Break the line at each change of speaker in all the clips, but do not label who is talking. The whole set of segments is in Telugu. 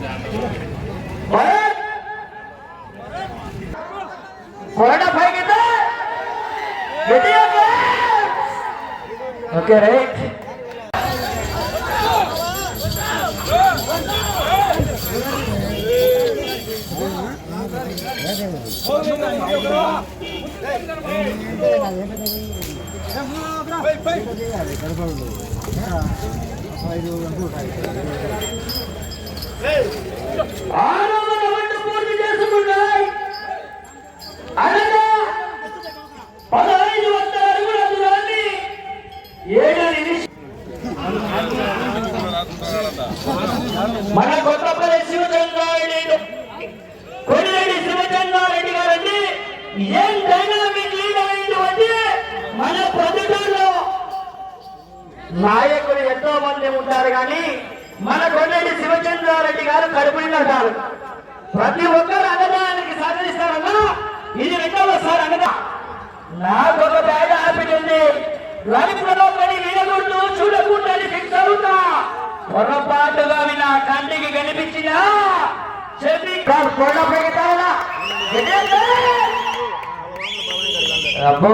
ભરત કોરોના ભાઈ કીધે વિડીયો ગેમ ઓકે રાઈટ ભાઈ ભાઈ మన కొత్తపల్లి శివచంద్రారెడ్డి కొల్లేడి శివచంద్రారెడ్డి గారండి. ఏం డైనామిక్ లీడర్ అయినటువంటి మన ప్రజలలో నాయకులు ఎంతో మంది ఉంటారు కానీ మన కొండటి శివచంద్రారెడ్డి గారు కడుపు నిండారు ప్రతి ఒక్కరు అన్నదానానికి సహకరిస్తారన్నా ఇది రెండవసారి అన్నదా. నాకు ఒక పేద హ్యాపీ ఉంది. లలితలో పడి వినకూడదు చూడకూడదని ఫిక్స్ అవుతా. పొరపాటుగా విన కంటికి కనిపించినా చెప్పి కొండ పెడతావా అబ్బో.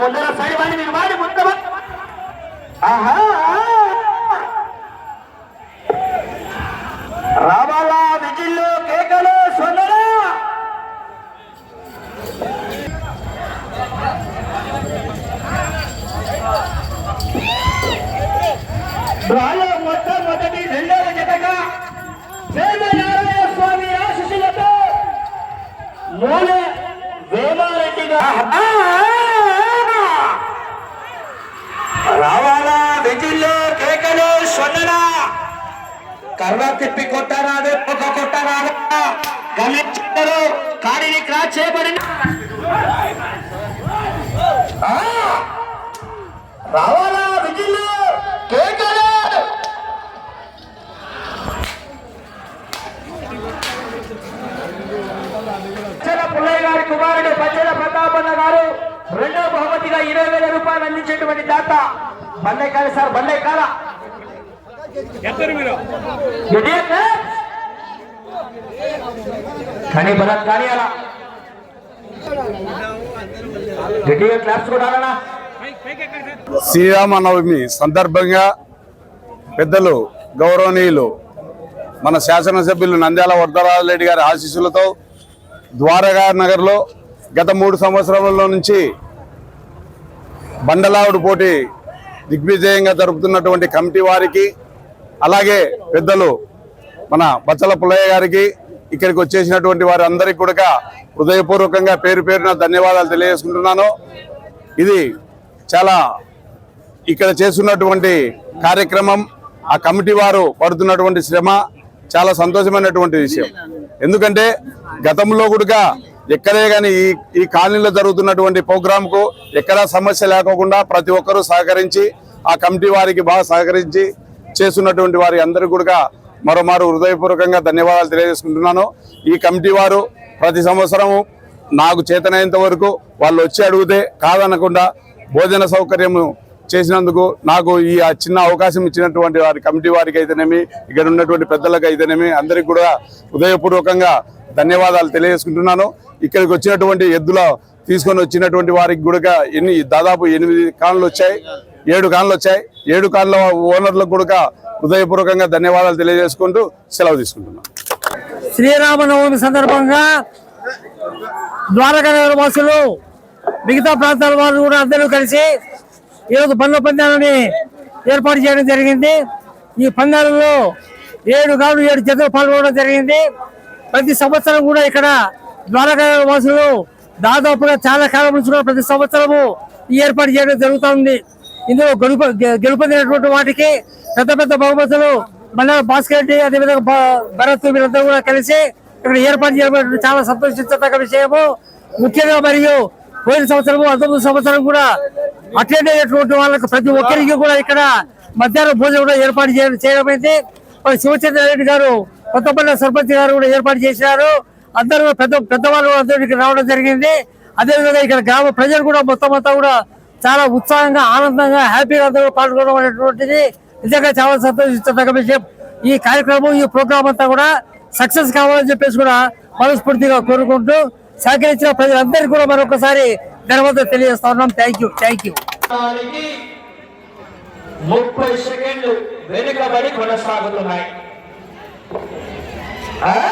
ముందర సరి వాడి మీరు వాడి ముందు ఆహా. రాలో మొట్టమొదటి రెండవ జతగా వేదనారాయణ స్వామి ఆశిషులతో మూల వేమారెడ్డిగా రావాలా విజిల్లు కేకలు సొన్నరా కర్ర తిప్పి కొట్టరాదు ఒక కొట్టరాదు. గమనించారు కాడిని క్రాచ్ చేయబడిన రావాలా విజిల్లు కేకలు రూపాయలు అందించేటువంటి దాత బండే కాదు సార్ బండే కాల. కానీ బలం కానీ అలా. గట్టిగా క్లాప్స్
శ్రీరామనవమి సందర్భంగా పెద్దలు గౌరవనీయులు మన శాసనసభ్యులు నంద్యాల వరదరాజరెడ్డి గారి ఆశీస్సులతో ద్వారకా నగర్లో గత మూడు సంవత్సరాల నుంచి బండలావుడు పోటీ దిగ్విజయంగా జరుపుతున్నటువంటి కమిటీ వారికి అలాగే పెద్దలు మన బచ్చల పుల్లయ్య గారికి ఇక్కడికి వచ్చేసినటువంటి వారి అందరికీ కూడా హృదయపూర్వకంగా పేరు పేరున ధన్యవాదాలు తెలియజేసుకుంటున్నాను. ఇది చాలా ఇక్కడ చేస్తున్నటువంటి కార్యక్రమం ఆ కమిటీ వారు పడుతున్నటువంటి శ్రమ చాలా సంతోషమైనటువంటి విషయం. ఎందుకంటే గతంలో కూడా ఎక్కడే కానీ ఈ ఈ కాలనీలో జరుగుతున్నటువంటి ప్రోగ్రామ్కు ఎక్కడా సమస్య లేకోకుండా ప్రతి ఒక్కరూ సహకరించి ఆ కమిటీ వారికి బాగా సహకరించి చేస్తున్నటువంటి వారి అందరికీ కూడా మరోమారు హృదయపూర్వకంగా ధన్యవాదాలు తెలియజేసుకుంటున్నాను. ఈ కమిటీ వారు ప్రతి సంవత్సరము నాకు చేతనైనంత వరకు వాళ్ళు వచ్చి అడిగితే కాదనకుండా భోజన సౌకర్యము చేసినందుకు నాకు ఈ ఆ చిన్న అవకాశం ఇచ్చినటువంటి వారి కమిటీ వారికి అయితేనేమి ఇక్కడ ఉన్నటువంటి పెద్దలకు అయితేనేమి అందరికి కూడా హృదయపూర్వకంగా ధన్యవాదాలు తెలియజేసుకుంటున్నాను. ఇక్కడికి వచ్చినటువంటి ఎద్దుల తీసుకొని వచ్చినటువంటి వారికి కూడా ఎన్ని దాదాపు ఎనిమిది కాన్లు వచ్చాయి ఏడు కాన్లు వచ్చాయి. ఏడు కాన్ల ఓనర్లకు కూడా హృదయపూర్వకంగా ధన్యవాదాలు తెలియజేసుకుంటూ సెలవు తీసుకుంటున్నాను.
శ్రీరామనవమి సందర్భంగా ద్వారకా నగర వాసులు మిగతా ప్రాంతాల వారు కూడా అందరూ కలిసి ఈరోజు బండ్ల పందాలని ఏర్పాటు చేయడం జరిగింది. ఈ పందాలలో ఏడు కాళ్ళు ఏడు జతలు పాల్గొనడం జరిగింది. ప్రతి సంవత్సరం కూడా ఇక్కడ ద్వారకా వాసులు దాదాపుగా చాలా కాలం నుంచి కూడా ప్రతి సంవత్సరము ఈ ఏర్పాటు చేయడం జరుగుతుంది ఇందులో గెలుపు గెలుపొందినటువంటి వాటికి పెద్ద పెద్ద బహుమతులు మన భాస్కర్ రెడ్డి అదేవిధంగా భరత్ వీళ్ళందరూ కూడా కలిసి ఇక్కడ ఏర్పాటు చేయబడిన చాలా సంతోషించదగ్గ విషయము. ముఖ్యంగా మరియు పోయిన సంవత్సరము అంతొమ్మిది సంవత్సరం కూడా అటెండ్ అయ్యేటువంటి వాళ్ళకి ప్రతి ఒక్కరికి కూడా ఇక్కడ మధ్యాహ్నం భోజనం కూడా ఏర్పాటు చేయడం చేయడం అయితే మరి శివచంద్ర రెడ్డి గారు కొత్తపల్లి సర్పంచ్ గారు కూడా ఏర్పాటు చేశారు. అందరూ పెద్ద పెద్దవాళ్ళు అందరూ ఇక్కడ రావడం జరిగింది. అదేవిధంగా ఇక్కడ గ్రామ ప్రజలు కూడా మొత్తం అంతా కూడా చాలా ఉత్సాహంగా ఆనందంగా హ్యాపీగా అందరూ పాల్గొనడం అనేటువంటిది నిజంగా చాలా సంతోషించదగ్గ విషయం. ఈ కార్యక్రమం ఈ ప్రోగ్రామ్ అంతా కూడా సక్సెస్ కావాలని చెప్పేసి కూడా మనస్ఫూర్తిగా కోరుకుంటూ సహకరించిన ప్రజలందరికీ కూడా మరొకసారి ధన్యవాదాలు తెలియజేస్తా ఉన్నాం. థ్యాంక్ యూ థ్యాంక్ యూ
ముప్పై సెకండ్లు వెనుకబడి కొనసాగుతున్నాయి. ఆ?